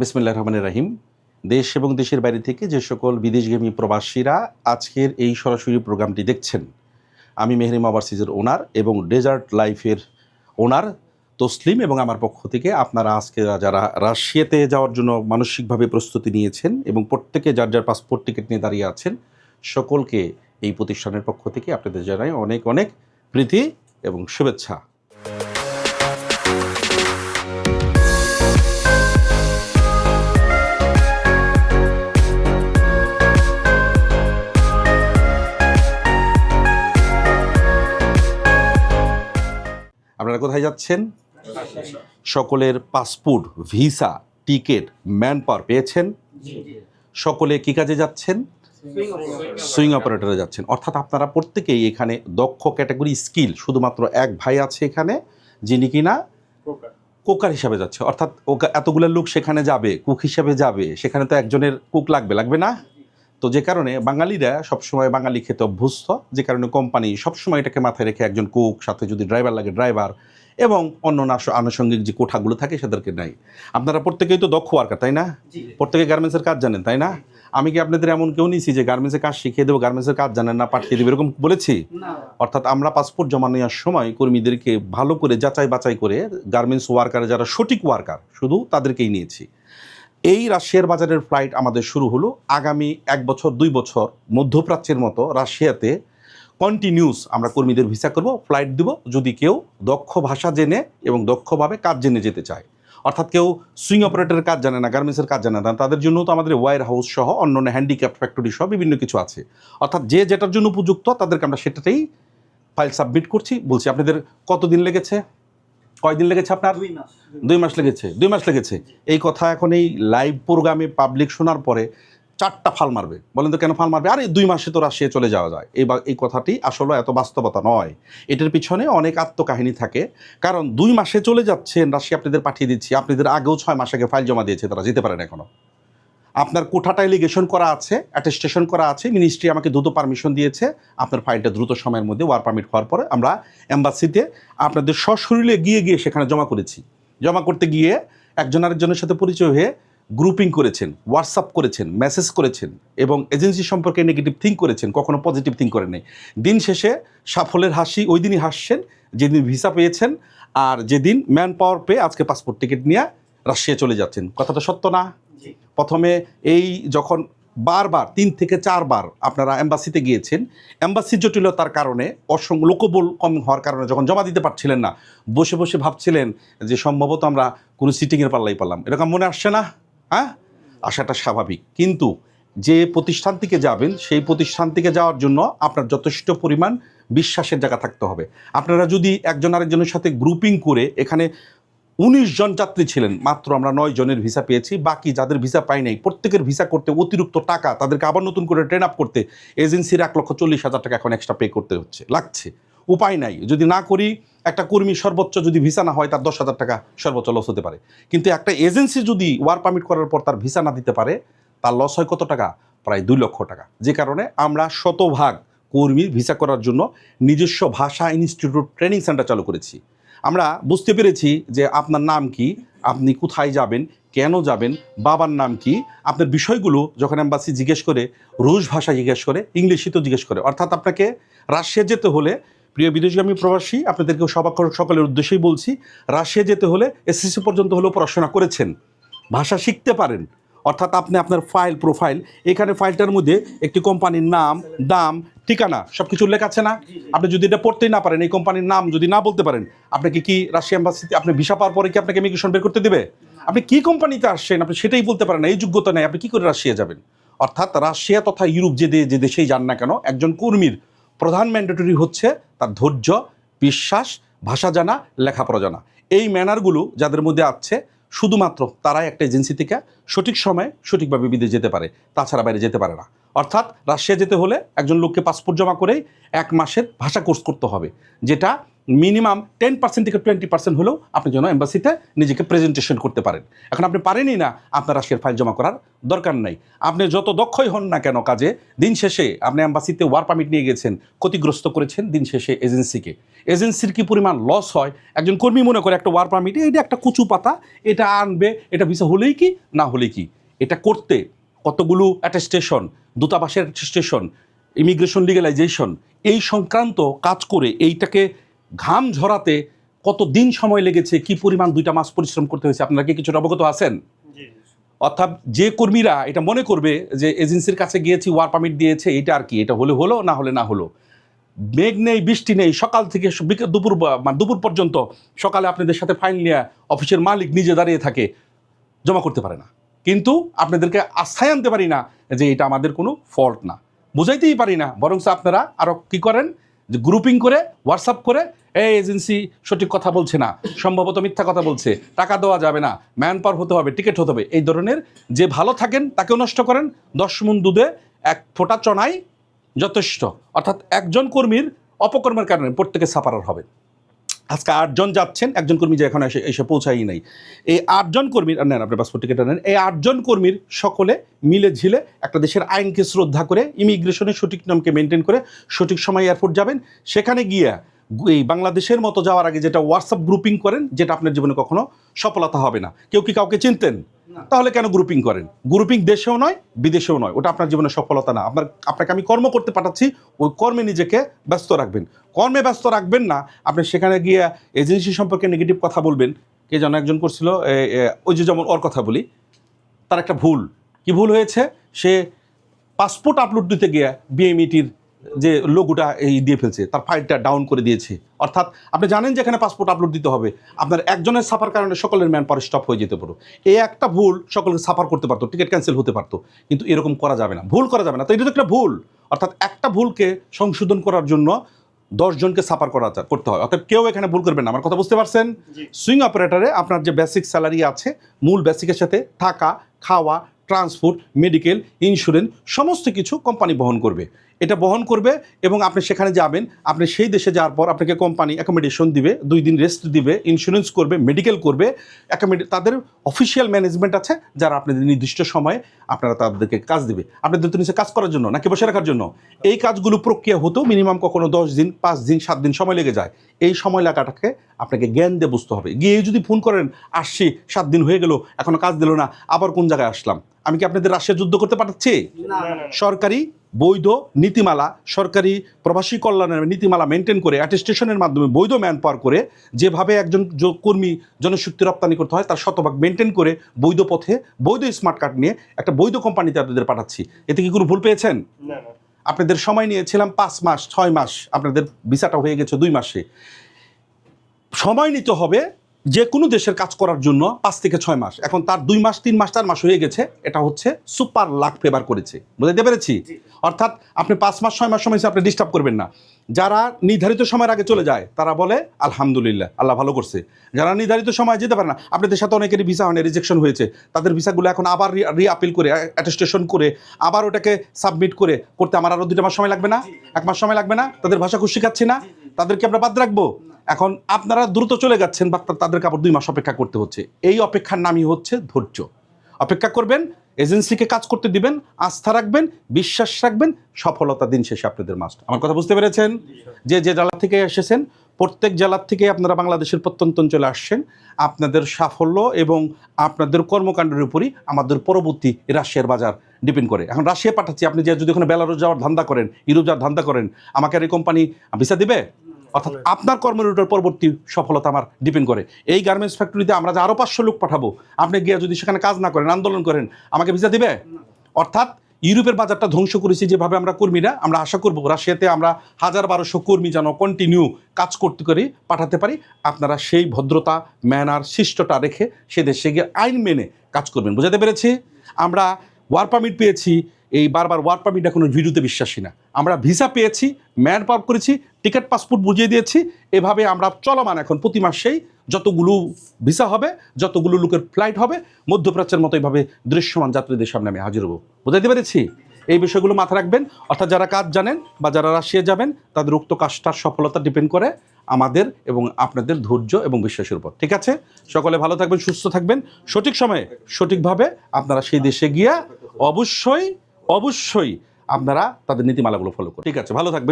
বিসমিল্লাহ রহমান রাহিম। দেশ এবং দেশের বাইরে থেকে যে সকল বিদেশগামী প্রবাসীরা আজকের এই সরাসরি প্রোগ্রামটি দেখছেন, আমি মেহরিম ওভারসিজের ওনার এবং ডেজার্ট লাইফের ওনার তসলিম এবং আমার পক্ষ থেকে আপনারা আজকে যারা রাশিয়াতে যাওয়ার জন্য মানসিকভাবে প্রস্তুতি নিয়েছেন এবং প্রত্যেকে যার যার পাসপোর্ট টিকিট নিয়ে দাঁড়িয়ে আছেন, সকলকে এই প্রতিষ্ঠানের পক্ষ থেকে আপনাদের জানাই অনেক অনেক প্রীতি এবং শুভেচ্ছা। আপনারা কোথায় যাচ্ছেন? সকলের passport, visa, ticket man power পেয়েছেন? সকলে কি কাজে যাচ্ছেন? সুইং অপারেটরে যাচ্ছেন। অর্থাৎ আপনারা প্রত্যেকেই এখানে দক্ষ ক্যাটাগরি স্কিল, শুধুমাত্র এক ভাই আছে এখানে, যিনি কিনা কোকার হিসাবে যাচ্ছে। অর্থাৎ ওকা এতগুলো লোক সেখানে যাবে, কুক হিসাবে যাবে, সেখানে তো একজনের কুক লাগবে লাগবে না? তো যে কারণে বাঙালিরা সবসময় বাঙালি খেতে অভ্যস্ত যে কারণে কোম্পানি সবসময় এটাকে মাথায় রেখে একজন কুক সাথে যদি ড্রাইভার লাগে ড্রাইভার এবং অন্য আনুষঙ্গিক যে কোঠাগুলো থাকে সেদেরকে নাই আপনারা প্রত্যেকেই তো দক্ষ ওয়ার্কার তাই না? প্রত্যেকে গার্মেন্টসের কাজ জানেন তাই না? আমি কি আপনাদের এমন কেউ নিয়েছি যে গার্মেন্টসের কাজ শিখিয়ে দেবো গার্মেন্টসের কাজ জানেন না পাঠিয়ে দেবো এরকম বলেছি? অর্থাৎ আমরা পাসপোর্ট জমা নেওয়ার সময় কর্মীদেরকে ভালো করে যাচাই বাছাই করে গার্মেন্টস ওয়ার্কার যারা সঠিক ওয়ার্কার শুধু তাদেরকেই নিয়েছি। এই রাশিয়ার বাজারের ফ্লাইট আমাদের শুরু হলো আগামী এক বছর, দুই বছর মধ্যপ্রাচ্যের মতো রাশিয়াতে কন্টিনিউস আমরা কর্মীদের ভিসা করব ফ্লাইট দিব। যদি কেউ দক্ষ ভাষা জেনে এবং দক্ষভাবে কাজ জেনে যেতে চায়, অর্থাৎ কেউ সুইং অপারেটরের কাজ জানে না গার্মেন্টসের কাজ জানে না, তাদের জন্য তো আমাদের ওয়ার হাউস সহ অন্যান্য হ্যান্ডিক্যাপ্ট ফ্যাক্টরি সহ বিভিন্ন কিছু আছে। অর্থাৎ যে যেটার জন্য উপযুক্ত, তাদেরকে আমরা সেটাতেই ফাইল সাবমিট করছি। বলছি, আপনাদের কতদিন লেগেছে? কয়দিন লেগেছে আপনার? দুই মাস লেগেছে দুই মাস লেগেছে। এই কথা এখন এই লাইভ প্রোগ্রামে পাবলিক শোনার পরে চারটা ফাল মারবে। বলেন তো কেন ফাল মারবে? আরে দুই মাসে তো রাশিয়া চলে যাওয়া যায়। এই এই কথাটি আসলে এত বাস্তবতা নয়। এটার পিছনে অনেক আত্মকাহিনী থাকে। কারণ দুই মাসে চলে যাচ্ছেন রাশিয়া আপনাদের পাঠিয়ে দিচ্ছি। আপনাদের আগেও ছয় মাস আগে ফাইল জমা দিয়েছে তারা যেতে পারেন এখনও। আপনার কোঠাটা এলিগেশন করা আছে অ্যাটেস্টেশন করা আছে মিনিস্ট্রি আমাকে দ্রুত পারমিশন দিয়েছে। আপনার ফাইলটা দ্রুত সময়ের মধ্যে ওয়ার পারমিট হওয়ার পরে আমরা অ্যাম্বাসিতে আপনাদের সশরীরে গিয়ে গিয়ে সেখানে জমা করেছি। জমা করতে গিয়ে একজন আরেকজনের সাথে পরিচয় হয়ে গ্রুপিং করেছেন হোয়াটসঅ্যাপ করেছেন মেসেজ করেছেন এবং এজেন্সি সম্পর্কে নেগেটিভ থিঙ্ক করেছেন, কখনো পজিটিভ থিঙ্ক করেন নাই দিন শেষে সাফল্যের হাসি ওই দিনই হাসছেন, যেদিন ভিসা পেয়েছেন আর যেদিন ম্যান পাওয়ার পেয়ে আজকে পাসপোর্ট টিকিট নিয়ে রাশিয়া চলে যাচ্ছেন। কথাটা সত্য না? প্রথমে এই যখন বারবার, তিন থেকে চারবার আপনারা এম্বাসিতে গিয়েছেন এম্বাসির জটিলতার কারণে অসংখ্য লোকবল কম হওয়ার কারণে যখন জমা দিতে পারছিলেন না, বসে বসে ভাবছিলেন যে সম্ভবত আমরা কোনো সিটিংয়ের পাল্লাই পারলাম এরকম মনে আসছে না? হ্যাঁ? আসাটা স্বাভাবিক। কিন্তু যে প্রতিষ্ঠান থেকে যাবেন, সেই প্রতিষ্ঠান থেকে যাওয়ার জন্য আপনার যথেষ্ট পরিমাণ বিশ্বাসের জায়গা থাকতে হবে। আপনারা যদি একজন আরেকজনের সাথে গ্রুপিং করে, এখানে উনিশ জন যাত্রী ছিলেন। মাত্র আমরা নয় জনের ভিসা পেয়েছি। বাকি যাদের ভিসা পাই নাই, প্রত্যেকের ভিসা করতে অতিরিক্ত টাকা, তাদেরকে আবার নতুন করে ট্রেন আপ করতে এজেন্সির এক লক্ষ চল্লিশ হাজার টাকা এখন এক্সট্রা পে করতে হচ্ছে, লাগছে। উপায় নাই। যদি না করি, একটা কর্মী সর্বোচ্চ যদি ভিসা না হয়, তার দশ হাজার টাকা সর্বোচ্চ লস হতে পারে। কিন্তু একটা এজেন্সি যদি ওয়ার পারমিট করার পর তার ভিসা না দিতে পারে, তার লস হয় কত টাকা? প্রায় দুই লক্ষ টাকা। যে কারণে আমরা শতভাগ কর্মীর ভিসা করার জন্য নিজস্ব ভাষা ইনস্টিটিউট ট্রেনিং সেন্টার চালু করেছি। আমরা বুঝতে পেরেছি যে আপনার নাম কি, আপনি কোথায় যাবেন, কেন যাবেন, বাবার নাম কি, আপনার বিষয়গুলো যখন অ্যাম্বাসি জিজ্ঞেস করে, রুশ ভাষা জিজ্ঞেস করে ইংলিশে তো জিজ্ঞেস করে। অর্থাৎ আপনাকে রাশিয়া যেতে হলে, প্রিয় বিদেশগামী প্রবাসী আপনাদেরকে সবাক সকলের উদ্দেশ্যেই বলছি, রাশিয়া যেতে হলে এসএসসি পর্যন্ত হলেও পড়াশোনা করেছেন, ভাষা শিখতে পারেন। অর্থাৎ আপনি আপনার ফাইল প্রোফাইল এখানে ফাইলটার মধ্যে একটি কোম্পানির নাম, দাম ঠিকানা সব কিছু লেখা আছে না? আপনি যদি এটা পড়তেই না পারেন এই কোম্পানির নাম যদি না বলতে পারেন আপনাকে কি রাশিয়া এম্বাসিতে আপনি ভিসা পাওয়ার পরে কি আপনাকে ইমিগ্রেশন বের করতে দেবে? আপনি কি কোম্পানিতে আসছেন আপনি সেটাই বলতে পারেন না এই যোগ্যতা নেই আপনি কী করে রাশিয়া যাবেন? অর্থাৎ রাশিয়া তথা ইউরোপ যে যে দেশেই যান না কেন একজন কর্মীর প্রধান ম্যান্ডেটরি হচ্ছে তার ধৈর্য বিশ্বাস ভাষা জানা লেখাপড়া জানা। এই ম্যানারগুলো যাদের মধ্যে আছে শুধুমাত্র তারাই একটা এজেন্সি থেকে সঠিক সময়ে সঠিকভাবে বিদেশ যেতে পারে তাছাড়া বাইরে যেতে পারে না। অর্থাৎ রাশিয়া যেতে হলে একজন লোককে পাসপোর্ট জমা করেই এক মাসের ভাষা কোর্স করতে হবে, যেটা মিনিমাম টেন পার্সেন্ট থেকে টোয়েন্টি পার্সেন্ট হলেও আপনি যেন এম্বাসিতে নিজেকে প্রেজেন্টেশন করতে পারেন। এখন আপনি পারেনই না আপনার রাশিয়ার ফাইল জমা করার দরকার নাই। আপনি যত দক্ষই হন না কেন কাজে, দিন শেষে আপনি এম্বাসিতে ওয়ার পারমিট নিয়ে গেছেন, ক্ষতিগ্রস্ত করেছেন দিন শেষে এজেন্সিকে এজেন্সির কি পরিমাণ লস হয়? একজন কর্মী মনে করে একটা ওয়ার পারমিট এটা একটা কুচু পাতা এটা আনবে, এটা ভিসা হলেই কি, না হলেই কি? এটা করতে কতগুলো অ্যাটেস্টেশন দূতাবাসের অ্যাটেস্টেশন ইমিগ্রেশন লিগালাইজেশন এই সংক্রান্ত কাজ করে এইটাকে ঘাম ঝরাতে কত দিন সময় লেগেছে কি পরিমাণ দুইটা মাস পরিশ্রম করতে হয়েছে আপনারা কি কিছুটা অবগত আছেন? অর্থাৎ যে কর্মীরা এটা মনে করবে যে এজেন্সির কাছে গিয়েছি ওয়ার পারমিট দিয়েছে এটা আর কি এটা হলে হলো না হলে না হলো? মেঘ নেই বৃষ্টি নেই সকাল থেকে দুপুর মানে দুপুর পর্যন্ত সকালে আপনাদের সাথে ফাইল নিয়ে অফিসের মালিক নিজে দাঁড়িয়ে থাকে জমা করতে পারে না। কিন্তু আপনাদেরকে আস্থায় আনতে পারি না যে এটা আমাদের কোনো ফল্ট না। বুঝাইতেই পারি না। বরং আপনারা আরও কী করেন? যে গ্রুপিং করে হোয়াটসঅ্যাপ করে, এই এজেন্সি সঠিক কথা বলছে না, সম্ভবত মিথ্যা কথা বলছে, টাকা দেওয়া যাবে না ম্যান পাওয়ার হতে হবে টিকিট হতে হবে। এই ধরনের যে ভালো থাকেন, তাকেও নষ্ট করেন। দশ মন দুধে এক ফোঁটা চনাই যথেষ্ট। অর্থাৎ একজন কর্মীর অপকর্মের কারণে প্রত্যেকে সাপারার হবে আজকে আটজন যাচ্ছেন, একজন কর্মী যে এখন এসে এসে পৌঁছাই নাই। এই আটজন কর্মীর নেন আপনার পাসপোর্ট টিকিট নেন, এই আটজন কর্মীর সকলে মিলে ঝিলে একটা দেশের আইনকে শ্রদ্ধা করে, ইমিগ্রেশনের সঠিক নামকে মেনটেন করে, সঠিক সময় এয়ারপোর্ট যাবেন। সেখানে গিয়ে এই বাংলাদেশের মতো যাওয়ার আগে যেটা হোয়াটসঅ্যাপ গ্রুপিং করেন, যেটা আপনার জীবনে কখনো সফলতা হবে না। কেউ কি কাউকে চিনতেন? তাহলে কেন গ্রুপিং করেন? গ্রুপিং দেশেও নয়, বিদেশেও নয়। ওটা আপনার জীবনে সফলতা না। আপনার, আপনাকে আমি কর্ম করতে পাঠাচ্ছি, ওই কর্মে নিজেকে ব্যস্ত রাখবেন। কর্মে ব্যস্ত রাখবেন না। আপনি সেখানে গিয়ে এজেন্সি সম্পর্কে নেগেটিভ কথা বলবেন। কে যেন একজন করছিল ওই যে যেমন ওর কথা বলি, তার একটা ভুল। কি ভুল হয়েছে? সে পাসপোর্ট আপলোড দিতে গিয়ে বিএমইটির যে লোগোটা এই দিয়ে ফেলছে তার ফাইলটা ডাউন করে দিয়েছে। অর্থাৎ আপনি জানেন যে এখানে পাসপোর্ট আপলোড দিতে হবে। আপনার একজনের সাফার কারণে সকলের ম্যান পাওয়ার স্টপ হয়ে যেতে পারো। এই একটা ভুল সকলকে সাফার করতে পারতো টিকিট ক্যান্সেল হতে পারতো। কিন্তু এরকম করা যাবে না ভুল করা যাবে না। তো এটা তো একটা ভুল। অর্থাৎ একটা ভুলকে সংশোধন করার জন্য দশজনকে সাফার করা করতে হয়। অর্থাৎ কেউ এখানে ভুল করবেন না। আমার কথা বুঝতে পারছেন? সুইং অপারেটরে আপনার যে বেসিক স্যালারি আছে মূল বেসিকের সাথে থাকা খাওয়া ট্রান্সপোর্ট মেডিকেল, ইন্স্যুরেন্স, সমস্ত কিছু কোম্পানি বহন করবে। এটা বহন করবে এবং আপনি সেখানে যাবেন, আপনি সেই দেশে যাওয়ার পর আপনাকে কোম্পানি অ্যাকোমোডেশন দিবে, দুই দিন রেস্ট দিবে ইন্স্যুরেন্স করবে মেডিকেল করবে অ্যাকোমোডে তাদের অফিসিয়াল ম্যানেজমেন্ট আছে যারা আপনাদের নির্দিষ্ট সময়ে আপনারা তাদেরকে কাজ দিবে। আপনাদের তো নিচে কাজ করার জন্য নাকি বসে রাখার জন্য? এই কাজগুলো প্রক্রিয়া হতো মিনিমাম কখনো দশ দিন, পাঁচ দিন, সাত দিন সময় লেগে যায়। এই সময় লাগাটাকে আপনাকে জ্ঞান দিয়ে বুঝতে হবে। গিয়ে যদি ফোন করেন আসছি সাত দিন হয়ে গেল এখনও কাজ দিল না আবার কোন জায়গায় আসলাম? আমি কি আপনাদের রাশিয়া যুদ্ধ করতে পাঠাচ্ছি? সরকারি বৈধ নীতিমালা সরকারি প্রবাসী কল্যাণের নীতিমালা মেনটেন করে অ্যাটেস্টেশনের মাধ্যমে বৈধ ম্যান পাওয়ার করে যেভাবে একজন কর্মী জনশক্তি রপ্তানি করতে হয় তার শতভাগ মেনটেন করে বৈধ পথে বৈধ স্মার্ট কার্ড নিয়ে একটা বৈধ কোম্পানিতে আপনাদের পাঠাচ্ছি। এতে কি কোনো ভুল পেয়েছেন? আপনাদের সময় নিয়েছিলাম পাঁচ মাস ছয় মাস আপনাদের ভিসাটা হয়ে গেছে দুই মাসে। সময় নিতে হবে যে কোনো দেশের কাজ করার জন্য পাঁচ থেকে ছয় মাস। এখন তার দুই মাস তিন মাস চার মাস হয়ে গেছে। এটা হচ্ছে সুপার লাক ফেভার করেছে। বুঝতে পেরেছি? অর্থাৎ আপনি পাঁচ মাস ছয় মাস সময় আপনি ডিস্টার্ব করবেন না। যারা নির্ধারিত সময়ের আগে চলে যায় তারা বলে আলহামদুলিল্লাহ আল্লাহ ভালো করছে। যারা নির্ধারিত সময় যেতে পারে না আপনাদের সাথে অনেকেরই ভিসা হয় রিজেকশন হয়েছে। তাদের ভিসাগুলো এখন আবার রি আপিল করে অ্যাটেস্টেশন করে আবার ওটাকে সাবমিট করে করতে আমার আরও দুটো মাস সময় লাগবে না? এক মাস সময় লাগবে না? তাদের ভাষা খুশি শিখাচ্ছি না? তাদেরকে আমরা বাদ রাখব। এখন আপনারা দ্রুত চলে যাচ্ছেন বা তাদেরকে আবার দুই মাস অপেক্ষা করতে হচ্ছে। এই অপেক্ষার নামই হচ্ছে ধৈর্য। অপেক্ষা করবেন, এজেন্সিকে কাজ করতে দিবেন, আস্থা রাখবেন, বিশ্বাস রাখবেন, সফলতা দিন শেষে আপনাদের মাস্ট। আমার কথা বুঝতে পেরেছেন? যে যে জেলা থেকে এসেছেন, প্রত্যেক জেলার থেকে আপনারা বাংলাদেশের প্রত্যন্ত অঞ্চলে আসছেন, আপনাদের সাফল্য এবং আপনাদের কর্মকাণ্ডের উপরই আমাদের পরবর্তী রাশিয়ার বাজার ডিপেন্ড করে। এখন রাশিয়া পাঠাচ্ছি, আপনি যে যদি ওখানে বেলারুস যাওয়ার ধান্দা করেন, ইউরোপ যাওয়ার ধান্দা করেন, আমাকে আর এই কোম্পানি ভিসা দিবে? অর্থাৎ আপনার কর্মের উপর পরবর্তী সফলতা আমার ডিপেন্ড করে। এই গার্মেন্টস ফ্যাক্টরিতে আমরা যে আরও পাঁচশো লোক পাঠাবো আপনি গিয়ে যদি সেখানে কাজ না করেন আন্দোলন করেন আমাকে ভিসা দিবে? অর্থাৎ ইউরোপের বাজারটা ধ্বংস করেছি যেভাবে আমরা কর্মীরা আমরা আশা করব রাশিয়াতে আমরা হাজার বারোশো কর্মী যেন কন্টিনিউ কাজ করতে করে পাঠাতে পারি। আপনারা সেই ভদ্রতা ম্যানার শিষ্টটা রেখে সে দেশে গিয়ে আইন মেনে কাজ করবেন। বোঝাতে পেরেছি? আমরা ওয়ার পারমিট পেয়েছি। এই বারবার ওয়ার পারমিট এখনও ভিডিওতে বিশ্বাসী না। আমরা ভিসা পেয়েছি, ম্যান পাওয়ার করেছি, টিকিট, পাসপোর্ট বুঝিয়ে দিয়েছি, এভাবে আমরা চলমান এখন প্রতি মাসেই যতগুলো ভিসা হবে, যতগুলো লোকের ফ্লাইট হবে, মধ্যপ্রাচ্যের মতো এইভাবে দৃশ্যমান যাত্রীদের সামনে আমি হাজির হব। বুঝাইতে পেরেছি? এই বিষয়গুলো মাথায় রাখবেন। অর্থাৎ যারা কাজ জানেন বা যারা রাশিয়া যাবেন, তাদের উক্ত কাজটার সফলতা ডিপেন্ড করে আমাদের এবং আপনাদের ধৈর্য এবং বিশ্বাসের উপর। ঠিক আছে? সকলে ভালো থাকবেন, সুস্থ থাকবেন। সঠিক সময়ে সঠিকভাবে আপনারা সেই দেশে গিয়া অবশ্যই অবশ্যই আপনারা তাদের নীতিমালাগুলো ফলো করুন। ঠিক আছে ভালো থাকবেন।